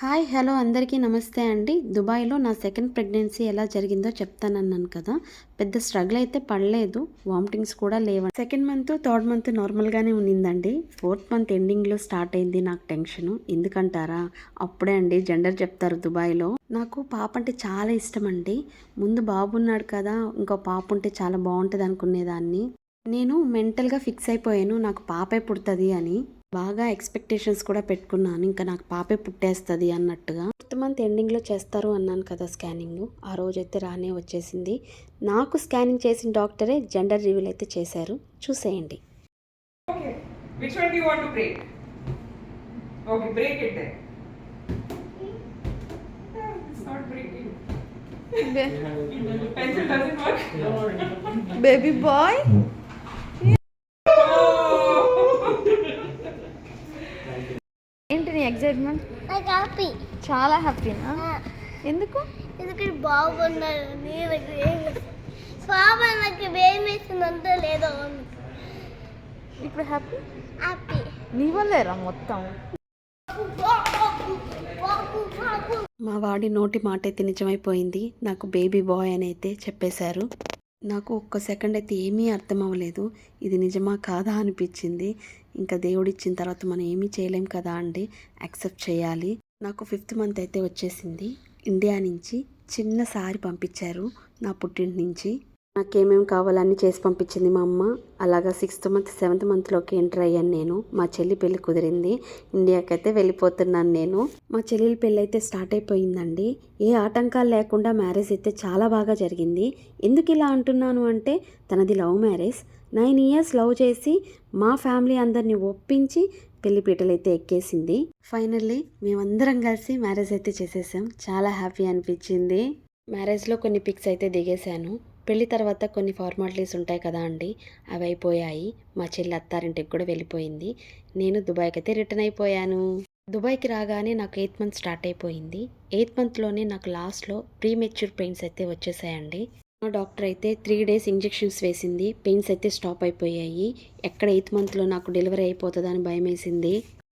Hi hello అందరికీ నమస్తే అండి. దుబాయ్లో నా సెకండ్ ప్రెగ్నెన్సీ ఎలా జరిగిందో చెప్తానన్నాను కదా. పెద్ద స్ట్రగుల్ అయితే పడలేదు వామిటింగ్స్ కూడా లేవు సెకండ్ మంత్ థర్డ్ మంత్ నార్మల్గానే ఉన్నిందండి. ఫోర్త్ మంత్ ఎండింగ్లో స్టార్ట్ అయింది నాకు టెన్షన్. ఎందుకంటారా? అప్పుడే అండి జెండర్ చెప్తారు దుబాయ్లో. నాకు పాప అంటే చాలా ఇష్టం అండి ముందు బాబు ఉన్నాడు కదా ఇంకో పాప ఉంటే చాలా బాగుంటుంది అనుకునేదాన్ని నేను మెంటల్గా ఫిక్స్ అయిపోయాను నాకు పాపే పుడుతుంది అని. బాగా ఎక్స్పెక్టేషన్స్ కూడా పెట్టుకున్నాను ఇంకా నాకు పాపే పుట్టేస్తుంది అన్నట్టుగా ఫిఫ్త్ మంత్ ఎండింగ్లో చేస్తారు అన్నాను కదా స్కానింగ్ ఆ రోజైతే రానే వచ్చేసింది నాకు స్కానింగ్ చేసిన డాక్టరే జెండర్ రివీల్ అయితే చేశారు చూసేయండి Okay. Which one do you want to break? Okay, break it then. Yeah, it's not breaking. Pencil doesn't work. Baby boy Oh! ఏంటి నీ ఎగ్జైట్మెంట్ నాకు హ్యాపీ చాలా హ్యాపీనా ఎందుకు? ఎందుకంటే బాగున్నారు పాప నాకు వేమేసిందంతా లేదో ఇప్పుడు హ్యాపీ హ్యాపీ నీ వల్లేరా మొత్తం. మా వాడి నోటి మాట అయితే నిజమైపోయింది. నాకు బేబీ బాయ్ అని అయితే చెప్పేశారు. నాకు ఒక్క సెకండ్ అయితే ఏమీ అర్థం అవ్వలేదు ఇది నిజమా కాదా అనిపించింది. ఇంకా దేవుడిచ్చిన తర్వాత మనం ఏమీ చేయలేం కదా అండి. యాక్సెప్ట్ చేయాలి. నాకు ఫిఫ్త్ మంత్ అయితే వచ్చేసింది. ఇండియా నుంచి చిన్న సారి పంపించారు. నా పుట్టింటి నుంచి. నాకేమేమి కావాలన్నీ చేసి పంపించింది మా అమ్మ. అలాగా సిక్స్త్ మంత్ సెవెంత్ మంత్లోకి ఎంటర్ అయ్యాను నేను. మా చెల్లి పెళ్ళి కుదిరింది. ఇండియాకైతే వెళ్ళిపోతున్నాను నేను. మా చెల్లెలి పెళ్ళి అయితే స్టార్ట్ అయిపోయిందండి. ఏ ఆటంకాలు లేకుండా మ్యారేజ్ అయితే చాలా బాగా జరిగింది. ఎందుకు ఇలా అంటున్నాను అంటే తనది love marriage. Nine years love చేసి మా ఫ్యామిలీ అందరిని ఒప్పించి పెళ్ళి పీటలు అయితే ఎక్కేసింది. ఫైనల్లీ మేమందరం కలిసి మ్యారేజ్ అయితే చేసేసాం. చాలా హ్యాపీ అనిపించింది. మ్యారేజ్లో కొన్ని పిక్స్ అయితే దిగేశాను. పెళ్ళి తర్వాత కొన్ని ఫార్మాలిటీస్ ఉంటాయి కదా అండి. అవి అయిపోయాయి. మా చెల్లి అత్తారింటికి కూడా వెళ్ళిపోయింది. నేను దుబాయ్కి అయితే రిటర్న్ అయిపోయాను. దుబాయ్కి రాగానే నాకు ఎయిత్ మంత్ స్టార్ట్ అయిపోయింది. ఎయిత్ మంత్లోనే నాకు లాస్ట్లో ప్రీ మెచ్యూర్ పెయిన్స్ అయితే వచ్చేసాయండి. మా డాక్టర్ అయితే త్రీ డేస్ ఇంజెక్షన్స్ వేసింది. పెయిన్స్ అయితే స్టాప్ అయిపోయాయి. ఎక్కడ ఎయిత్ మంత్లో నాకు డెలివరీ అయిపోతుందని భయం వేసింది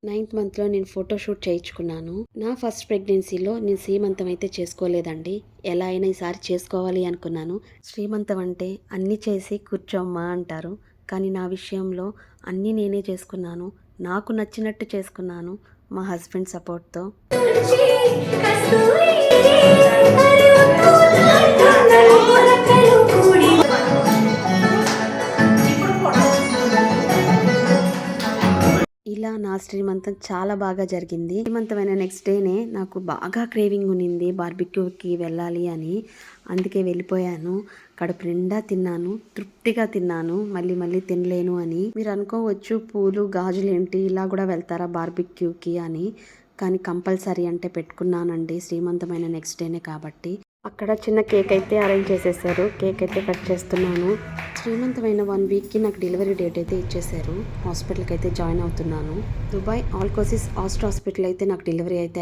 నైన్త్ మంత్లో నేను ఫోటోషూట్ చేయించుకున్నాను. నా ఫస్ట్ ప్రెగ్నెన్సీలో నేను శ్రీమంతం అయితే చేసుకోలేదండి. ఎలా అయినా ఈసారి చేసుకోవాలి అనుకున్నాను. శ్రీమంతం అంటే అన్నీ చేసి కూర్చోమ్మా అంటారు. కానీ నా విషయంలో అన్నీ నేనే చేసుకున్నాను. నాకు నచ్చినట్టు చేసుకున్నాను. మా హస్బెండ్ సపోర్ట్తో నా శ్రీమంతం చాలా బాగా జరిగింది. శ్రీమంతమైన నెక్స్ట్ డేనే నాకు బాగా క్రేవింగ్ ఉన్నింది. బార్బిక్యూకి వెళ్ళాలి అని. అందుకే వెళ్ళిపోయాను. కడుపు నిండా తిన్నాను. తృప్తిగా తిన్నాను. మళ్ళీ మళ్ళీ తినలేను అని. మీరు అనుకోవచ్చు పూలు గాజులు ఏంటి? ఇలా కూడా వెళ్తారా బార్బిక్యూకి అని. కానీ కంపల్సరీ అంటే పెట్టుకున్నానండి శ్రీమంతమైన నెక్స్ట్ డేనే కాబట్టి. అక్కడ చిన్న కేక్ అయితే అరేంజ్ చేసేసారు. కేక్ అయితే కట్ చేస్తున్నాను. శ్రీమంతమైన వన్ వీక్కి నాకు డెలివరీ డేట్ అయితే ఇచ్చేసారు. హాస్పిటల్కి అయితే జాయిన్ అవుతున్నాను. దుబాయ్ ఆల్కోసిస్ ఆస్ట్ హాస్పిటల్ అయితే నాకు డెలివరీ అయితే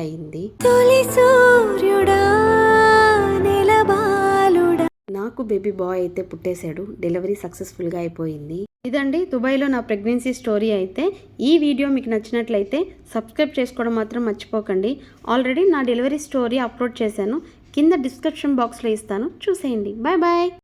నెలబాలుడా. నాకు బేబీ బాయ్ అయితే పుట్టేశాడు. డెలివరీ సక్సెస్ఫుల్గా అయిపోయింది. ఇదండి దుబాయ్లో నా ప్రెగ్నెన్సీ స్టోరీ అయితే. ఈ వీడియో మీకు నచ్చినట్లయితే సబ్స్క్రైబ్ చేసుకోవడం మాత్రం మర్చిపోకండి. ఆల్రెడీ నా డెలివరీ స్టోరీ అప్లోడ్ చేశాను. కింద డిస్క్రిప్షన్ బాక్స్లో ఇస్తాను. చూసేయండి. Bye bye.